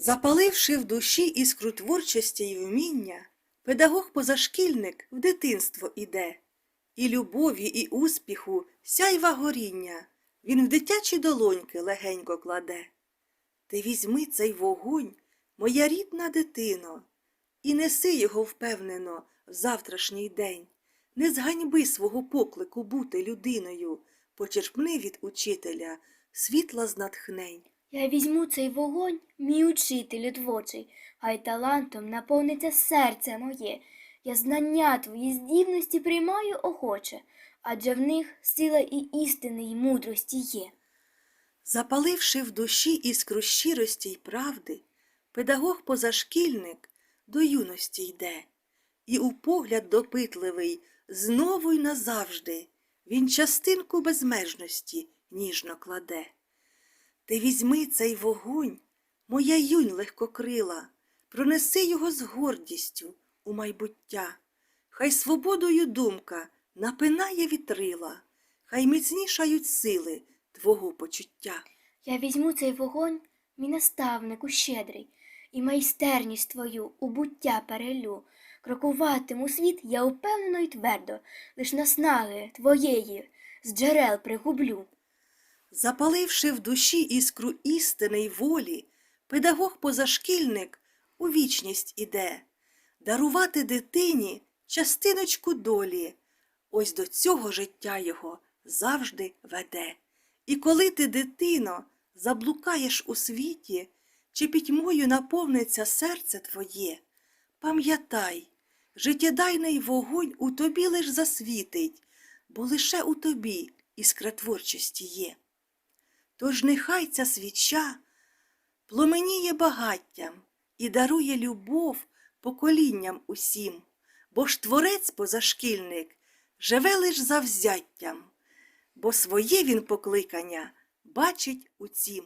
Запаливши в душі іскру творчості й вміння, педагог-позашкільник в дитинство іде, і любові, і успіху, сяйва горіння він в дитячі долоньки легенько кладе. Ти візьми цей вогонь, моя рідна дитино, і неси його впевнено в завтрашній день. Не зганьби свого поклику бути людиною, почерпни від учителя світла з натхнень. Я візьму цей вогонь, мій учителю творчий, хай талантом наповниться серце моє. Я знання твої здібності приймаю охоче, адже в них сила і істини, й мудрості є. Запаливши в душі іскру щирості й правди, педагог-позашкільник до юності йде, і у погляд допитливий знову й назавжди він частинку безмежності ніжно кладе. Ти візьми цей вогонь, моя юнь легкокрила, пронеси його з гордістю у майбуття. Хай свободою думка напинає вітрила, хай міцнішають сили твого почуття. Я візьму цей вогонь, мій наставнику щедрий, і майстерність твою у буття перелю. Крокуватиму світ я упевнено й твердо, лиш наснаги твоєї з джерел пригублю. Запаливши в душі іскру істини й волі, педагог-позашкільник у вічність іде, дарувати дитині частиночку долі, ось до цього життя його завжди веде. І коли ти, дитино, заблукаєш у світі, чи пітьмою наповниться серце твоє, пам'ятай, життєдайний вогонь у тобі лиш засвітить, бо лише у тобі іскра творчості є. Тож нехай ця свіча пломеніє багаттям і дарує любов поколінням усім, бо ж творець позашкільник живе лиш завзяттям, бо своє він покликання бачить у цім.